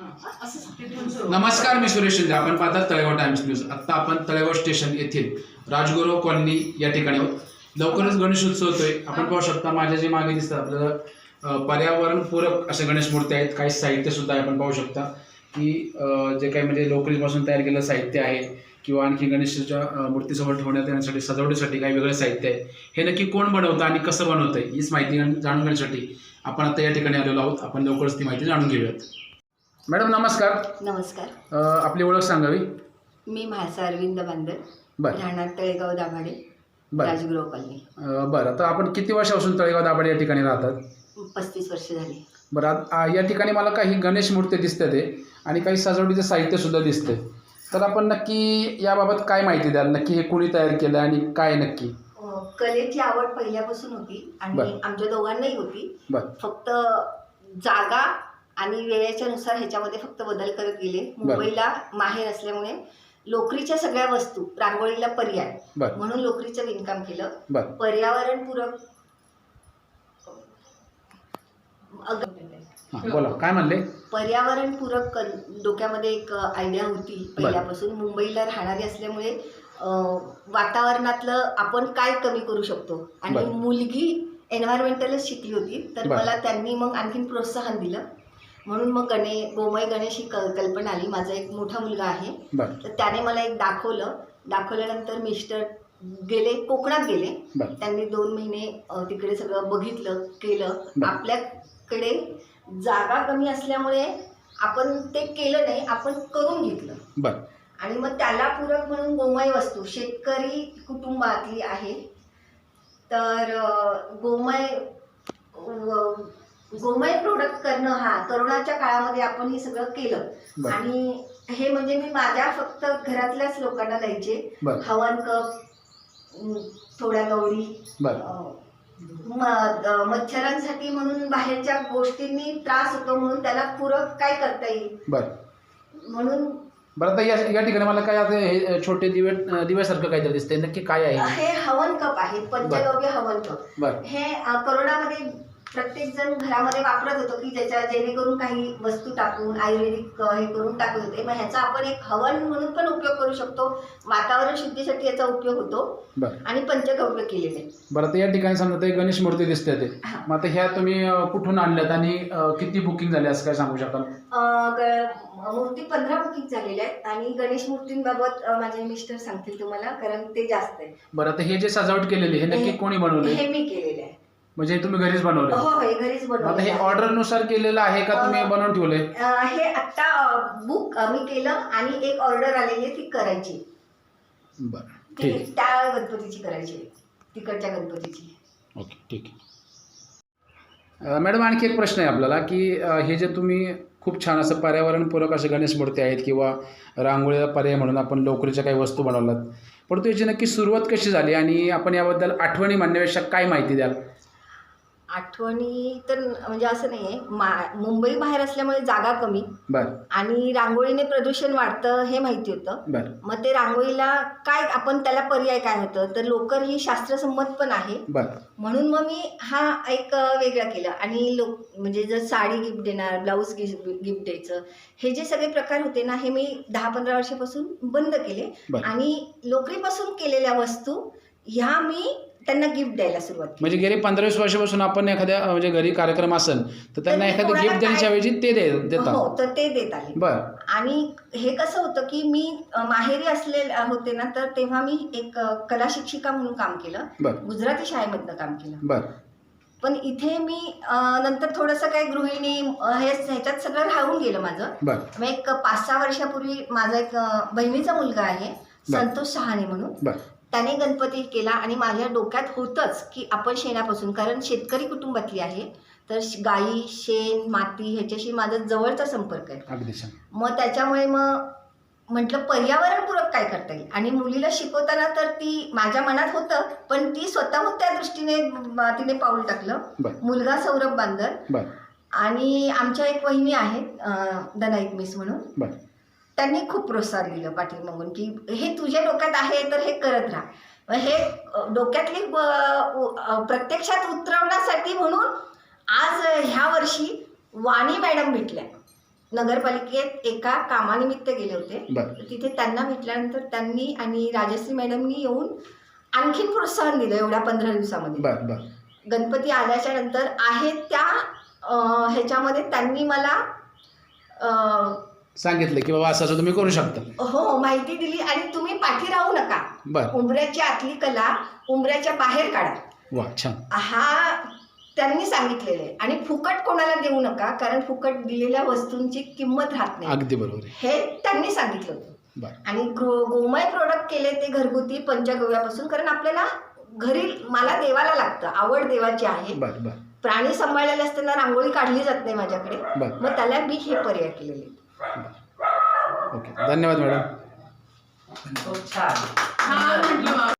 नमस्कार मी सुरेश शिंदे. आपण पाहतात तळेगाव टाइम्स न्यूज आत्ता आपण तळेगाव स्टेशन येथील राजगुरू कॉलनी या ठिकाणी आहोत. लवकरच गणेश उत्सव होतोय. आपण पाहू शकता माझ्या जे मागे दिसतात आपल्याला पर्यावरणपूरक असे गणेश मूर्ती आहेत. काही साहित्य सुद्धा आपण पाहू शकता की जे काही म्हणजे लोकरीपासून तयार केलेलं साहित्य आहे किंवा आणखी गणेशाच्या मूर्तीसमोर ठेवण्यात येण्यासाठी सजावटीसाठी काही वेगळं साहित्य आहे. हे नक्की कोण बनवतं आणि कसं बनवतंय हीच माहिती जाणून घेण्यासाठी आपण आता या ठिकाणी आलेलो आहोत. आपण लवकरच ती माहिती जाणून घेऊयात. मॅडम नमस्कार. नमस्कार. अ, आपली ओळख सांगावी? मी म्हासा अरविंद बांदर. बर. राहणार तळेगाव दाभाडे बर. राजगृह कॉलनी. अ, बरं. तर आपण किती वर्षापासून तळेगाव दाभाडे या ठिकाणी राहतात? पस्तीस वर्ष झाली. बरं आत- आ, या ठिकाणी मला काही गणेश मूर्ती दिसते ते आणि काही सजावटीचं साहित्य सुद्धा दिसते. तर आपण नक्की याबाबत काय माहिती द्याल? नक्की हे कोणी तयार केलं आणि काय नक्की? अं, कलेची आवड पहिल्यापासून होती आणि बरं. आमच्या दोघांनाही होती. बरं. फक्त जागा आणि वेळेच्या नुसार ह्याच्यामध्ये फक्त बदल करत गेले. मुंबईला माहेर असल्यामुळे लोकरीच्या सगळ्या वस्तू रांगोळीला पर्याय म्हणून लोकरीचं विणकाम केलं. पर्यावरणपूरक बोला. काय म्हणले? पर्यावरणपूरक डोक्यामध्ये एक आयडिया होती पहिल्यापासून. मुंबईला राहणारी असल्यामुळे वातावरणातलं आपण काय कमी करू शकतो? आणि. मुलगी एन्व्हायरमेंटलच शिकली होती. तर. मला त्यांनी मग आणखीन प्रोत्साहन दिलं. म्हणून मग गणे गोमय गणेश ही क- कल्पना आली. माझा एक मोठा मुलगा आहे. बरं. तर त्याने मला एक दाखवलं. दाखवल्यानंतर मिस्टर गेले कोकणात गेले. बरं. त्यांनी दोन महिने अ, तिकडे सगळं बघितलं केलं. बरं. आपल्याकडे जागा कमी असल्यामुळे आपण ते केलं नाही आपण करून घेतलं. बरं. आणि मग त्याला पूरक म्हणून गोमय वस्तू शेतकरी कुटुंबातली आहे. तर अ, गोमय व- गोमय प्रोडक्ट करणं हा करोनाच्या काळामध्ये आपण हे सगळं केलं. बरं. आणि हे म्हणजे मी माझ्या फक्त घरातल्याच लोकांना द्यायचे. बरं. हवन कप अं, थोड्या गवळी बरं. अं, म- अं, मच्छरांसाठी म्हणून बाहेरच्या गोष्टींनी त्रास होतो म्हणून त्याला पूरक काय करता येईल? बरं. म्हणून बरं आता या या ठिकाणी मला काय आता हे छोटे दिवे दिव्यासारखं काहीतरी दिसतंय. नक्की काय आहे? हे हवन कप आहे पंचगव्य हवन कप. बरं. हे अं, करोनामध्ये प्रत्येक जण घरामध्ये वापरत होतो की ज्याच्या जेणेकरून काही वस्तू टाकून आयुर्वेदिक हे करून टाकत होते. मग ह्याचा आपण एक हवन म्हणून पण उपयोग करू शकतो. वातावरण शुद्धीसाठी याचा उपयोग होतो. बरं. आणि पंचगव्य केलेले. बरं आता या ठिकाणी समजा ते गणेश मूर्ती दिसते ते. हा. मग आता ह्या तुम्ही अ, कुठून आणल्यात आणि अ, किती बुकिंग झाले असं काय सांगू शकाल? अं, ग- मूर्ती पंधरा बुकिंग झालेल्या आहेत आणि गणेश मूर्तींबाबत अं, माझे मिस्टर सांगतील तुम्हाला कारण ते जास्त आहे बरं आता हे जे सजावट केलेली हे नक्की कोणी बनवले हे मी केलेले आहे. म्हणजे हे तुम्ही घरीच बनवले हो हो हे घरीच आता हे बनवले ऑर्डरनुसार केलेलं आहे का तुम्ही अ, बनवून ठेवले हे आत्ता बुक मी केलं आणि एक ऑर्डर आलेली आहे ती करायची. बरं ती ठीक आहे. त्या गणपतीची करायची आहे. तिकडच्या गणपतीची. ओके ठीक आहे. अ, मॅडम आणखी एक प्रश्न आहे आपल्याला की अ, हे जे तुम्ही खूप छान असं पर्यावरणपूरक असे गणेश मूर्ती आहेत किंवा रांगोळीला पर्याय म्हणून आपण लोकरीच्या काही वस्तू बनवल्यात. परंतु याची नक्की सुरुवात कशी झाली आणि आपण याबद्दल आठवणी म्हणण्यापेक्षा काय माहिती द्याल? आठवणी तर म्हणजे असं नाही आहे मा मुंबई बाहेर असल्यामुळे जागा कमी. बरं. आणि रांगोळीने प्रदूषण वाढतं हे माहिती होतं. बरं. मग ते रांगोळीला काय आपण त्याला पर्याय काय होतं? तर लोकर ही शास्त्रसंमत पण आहे. बरं. म्हणून मग मी हा एक अ, वेगळा केला. आणि लोक म्हणजे जर साडी गिफ्ट देणार ब्लाऊज गिफ्ट द्यायचं हे जे सगळे प्रकार होते ना हे मी दहा पंधरा वर्षापासून बंद केले. बरं. आणि लोकरीपासून केलेल्या वस्तू ह्या मी त्यांना गिफ्ट द्यायला सुरुवात केली. म्हणजे गेली पंधरा वीस वर्षापासून आपण एखाद्या अ, म्हणजे घरी कार्यक्रम असेल तर त्यांना तर एखादं कोणाला गिफ्ट देण्याच्या काय- ऐवजी ते दे देता हो तर ते देत आले. बरं. आणि हे कसं होतं की मी अ, माहेरी असले होते ना तर तेव्हा मी एक अ, कला शिक्षिका म्हणून काम केलं. गुजराती शाळेमधनं काम केलं. बरं. पण इथे मी अ, नंतर थोडंसं काही गृहिणी अ, हे ह्याच्यात सगळं राहून गेलं माझं. बरं. मग एक पाच सहा वर्षापूर्वी माझा एक अ, बहिणीचा मुलगा आहे बरं. संतोष सहाणे म्हणून. बरं. त्याने गणपती केला आणि माझ्या डोक्यात होतंच की आपण शेणापासून कारण शेतकरी कुटुंबातली आहे तर गाई शेण माती ह्याच्याशी माझा जवळचा संपर्क आहे. मग त्याच्यामुळे मग म्हटलं पर्यावरणपूरक काय करता येईल? आणि मुलीला शिकवताना तर ती माझ्या मनात होतं पण ती स्वतःहून त्या दृष्टीने तिने पाऊल टाकलं. मुलगा सौरभ बांदर. आणि आमच्या एक वहिनी आहेत दनाईक मिस म्हणून. त्यांनी खूप प्रोत्साहन दिलं पाठीमागून की हे तुझ्या डोक्यात आहे तर हे करत राहा. हे डोक्यातली प्रत्यक्षात उतरवण्यासाठी म्हणून आज ह्या वर्षी वाणी मॅडम भेटल्या. नगरपालिकेत एका कामानिमित्त गेले होते. तिथे त्यांना भेटल्यानंतर त्यांनी आणि राजश्री मॅडमनी येऊन आणखीन प्रोत्साहन दिलं एवढ्या पंधरा दिवसामध्ये. गणपती आल्याच्यानंतर आहेत त्या ह्याच्यामध्ये त्यांनी मला सांगितलं की बाबा असं असं तुम्ही करू शकता. हो माहिती दिली आणि तुम्ही पाठी राहू नका. बरं. उंबऱ्याची आतली कला उंबऱ्याच्या बाहेर काढा. वा छान. हा त्यांनी सांगितलेलं आहे. आणि फुकट कोणाला देऊ नका कारण फुकट दिलेल्या वस्तूंची किंमत राहत नाही. अगदी बरोबर आहे. हे त्यांनी सांगितलं होतं. बरं. आणि गो गोमय प्रोडक्ट केले ते घरगुती पंचगव्यापासून कारण आपल्याला घरी मला देवाला लागतं. आवड देवाची आहे. बरं बरं. प्राणी सांभाळलेले असताना रांगोळी काढली जात नाही माझ्याकडे. बरं. मग त्याला मी हे पर्याय केलेले. ओके. धन्यवाद मॅडम.